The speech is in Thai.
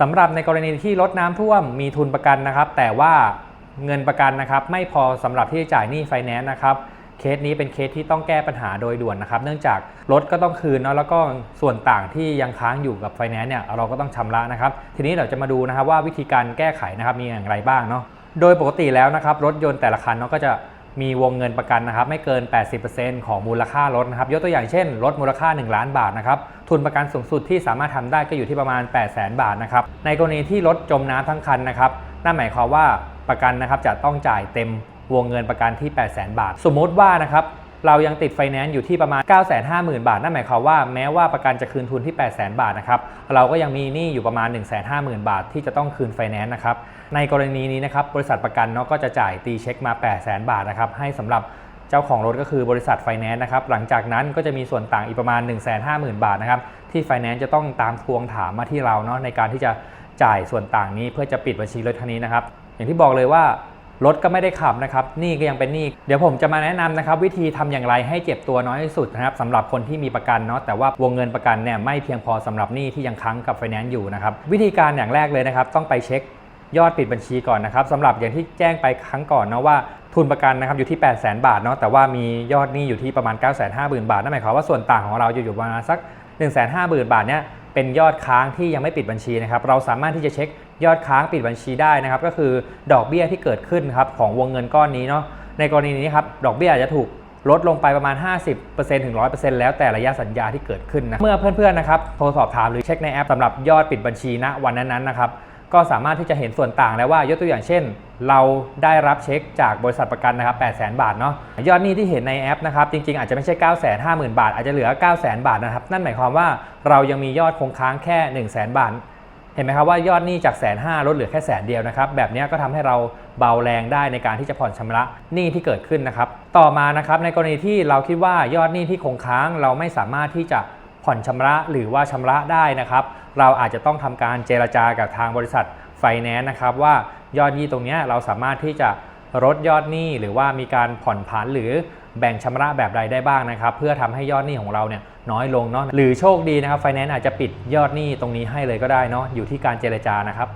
สำหรับในกรณีที่รถน้ำท่วมมีทุนประกันนะครับ แต่ว่าเงินประกันนะครับ ไม่พอสำหรับที่จะจ่ายหนี้ไฟแนนซ์นะครับเคสนี้เป็นเคสที่ต้องแก้ปัญหาโดยด่วนนะครับ เนื่องจากรถก็ต้องคืนเนาะแล้วก็ส่วนต่างที่ยังค้างอยู่กับไฟแนนซ์เนี่ยเราก็ต้องชำระนะครับ ทีนี้เราจะมาดูนะครับว่าวิธีการแก้ไขนะครับมีอย่างไรบ้างเนาะโดยปกติแล้วนะครับรถยนต์แต่ละคันเนาะก็จะ มีวงเงินประกันนะครับไม่เกิน 80%ของมูลค่ารถนะครับยกตัวอย่างเช่นรถมูลค่า 1 ล้านบาทนะครับทุนประกันสูงสุดที่สามารถทำได้ก็อยู่ที่ประมาณ 8 0 0 0 0 0บาทนะครับในกรณีที่รถจมน้ำทั้งคันนะครับนั่นหมายความว่าประกันนะครับจะต้องจ่ายเต็มวงเงินประกันที่ 8 0 0 0 0 0บาท สมมุติว่านะครับ เรายังติดไฟแนนซ์อยู่ที่ประมาณ 950,000 บาท นั่นหมายความว่าแม้ว่าประกันจะคืนทุนที่ 8 0 0 0 0 0 บาทนะครับ เราก็ยังมีหนี้อยู่ประมาณ 150,000 บาท ที่จะต้องคืนไฟแนนซ์นะครับ ในกรณีนี้นะครับ บริษัทประกันเนาะก็จะจ่ายตีเช็คมา 8 0 0 0 0 0 บาทนะครับ ให้สำหรับเจ้าของรถก็คือบริษัทไฟแนนซ์นะครับ หลังจากนั้นก็จะมีส่วนต่างอีกประมาณ 150,000 บาทนะครับ ที่ไฟแนนซ์จะต้องตามทวงถามมาที่เราเนาะในการที่จะจ่ายส่วนต่างนี้เพื่อจะปิดบัญชีรถคันนี้นะครับ อย่างที่บอกเลยว่า รถก็ไม่ได้ขับนะครับหนี่ก็ยังเป็นหนี้เดี๋ยวผมจะมาแนะนำนะครับวิธีทำอย่างไรให้เจ็บตัวน้อยที่สุดนะครับสำหรับคนที่มีประกันเนาะแต่ว่าวงเงินประกันเนี่ยไม่เพียงพอสำหรับหนี้ที่ยังค้างกับไฟแนนซ์อยู่นะครับวิธีการอย่างแรกเลยนะครับต้องไปเช็คยอดปิดบัญชีก่อนนะครับสำหรับอย่างที่แจ้งไปครั้งก่อนนะว่าทุนประกันนะครับอยู่ที่ 8 0 0 0 0 0 บาทเนาะแต่ว่ามียอดหนี้อยู่ที่ประมาณ 9 5 0 0 0 0 บาทนั่นหมายความว่าส่วนต่างของเราจะอยู่ประมาณสัก 1 5 0 0 0 0 บาทเนี่ย เป็นยอดค้างที่ยังไม่ปิดบัญชีนะครับ เราสามารถที่จะเช็คยอดค้างปิดบัญชีได้นะครับ ก็คือดอกเบี้ยที่เกิดขึ้นครับของวงเงินก้อนนี้เนาะ ในกรณีนี้ครับดอกเบี้ยอาจจะถูกลดลงไปประมาณ 50%ถึง 100%แล้วแต่ระยะสัญญาที่เกิดขึ้นนะ เมื่อเพื่อนๆนะครับโทรสอบถามหรือเช็คในแอปสำหรับยอดปิดบัญชีณวันนั้นๆนะครับ ก็สามารถที่จะเห็นส่วนต่างแล้ว่ายกตัวอย่างเช่น เราได้รับเช็คจากบริษัทประกันนะครับ8 0 0 0 0 บาทเนาะยอดหนี้ที่เห็นในแอปนะครับจริงๆอาจจะไม่ใช่ 9 5 0 0 0 0 บาท อาจจะเหลือ 9 0 0 0 0 0บาทนะครับนั่นหมายความว่าเรายังมียอดคงค้างแค่ 1 0 0 0 0 0 บาท เห็นไหมครับว่ายอดหนี้จากแสนห้าลดเหลือแค่แสนเดียวนะครับแบบนี้ก็ทำให้เราเบาแรงได้ในการที่จะผ่อนชำระหนี้ที่เกิดขึ้นนะครับต่อมานะครับในกรณีที่เราคิดว่ายอดหนี้ที่คงค้างเราไม่สามารถที่จะ ผ่อนชำระหรือว่าชำระได้นะครับ เราอาจจะต้องทำการเจรจากับทางบริษัทไฟแนนซ์นะครับ ว่ายอดหนี้ตรงนี้เราสามารถที่จะลดยอดหนี้หรือว่ามีการผ่อนผันหรือแบ่งชำระแบบใดได้บ้างนะครับ เพื่อทำให้ยอดหนี้ของเราเนี่ยน้อยลงเนาะหรือโชคดีนะครับไฟแนนซ์อาจจะปิดยอดหนี้ตรงนี้ให้เลยก็ได้เนาะอยู่ที่การเจรจานะครับ